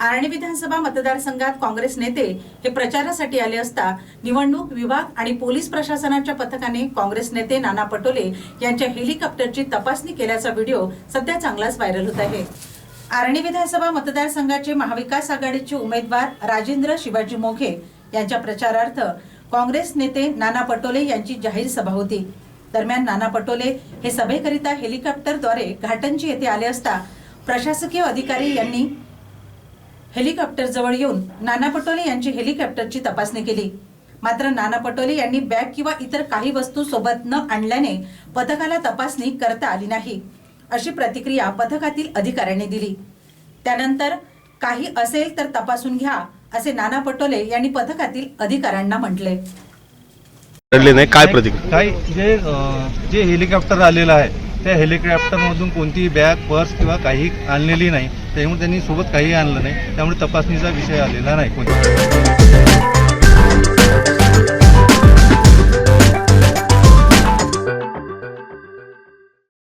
आर्णी विधानसभा मतदारसंघात काँग्रेस नेते हे प्रचारासाठी आले असता निवडणूक विभाग आणि पोलीस प्रशासनाच्या पथकाने काँग्रेस नेते नाना पटोले यांच्या हेलिकॉप्टरची तपासणी केल्याचा व्हिडिओ सध्या चांगलाच व्हायरल होत आहे. आर्णी विधानसभा मतदारसंघाचे महाविकास आघाडीचे उमेदवार राजेंद्र शिवाजी मोघे यांच्या प्रचारार्थ काँग्रेस नेते नाना पटोले यांची जाहीर सभा होती. दरम्यान नाना पटोले हे सभेकरिता हेलिकॉप्टरद्वारे घाटंजी येथे आले असता प्रशासकीय अधिकारी यांनी हेलिकॉप्टर जवळ येऊन नाना पटोले यांची हेलिकॉप्टरची तपासणी केली. मात्र नाना पटोले यांनी बॅग किंवा इतर काही वस्तू सोबत न आणल्याने पथकाला तपासणी करता आली नाही अशी प्रतिक्रिया पथकातील अधिकाऱ्यांनी दिली. त्यानंतर काही असेल तर तपासून घ्या असे नाना पटोले यांनी पथकातील अधिकाऱ्यांना म्हटले. काय प्रतिक्रिया? काही जे जे हेलिकॉप्टर आलेलं आहे त्या हेलिकॉप्टरमधून कोणतीही बॅग पर्स किंवा काही आणलेली नाही. त्यामुळे त्यांनी सोबत काही आणलं नाही. त्यामुळे तपासणीचा विषय आलेला नाही कोणता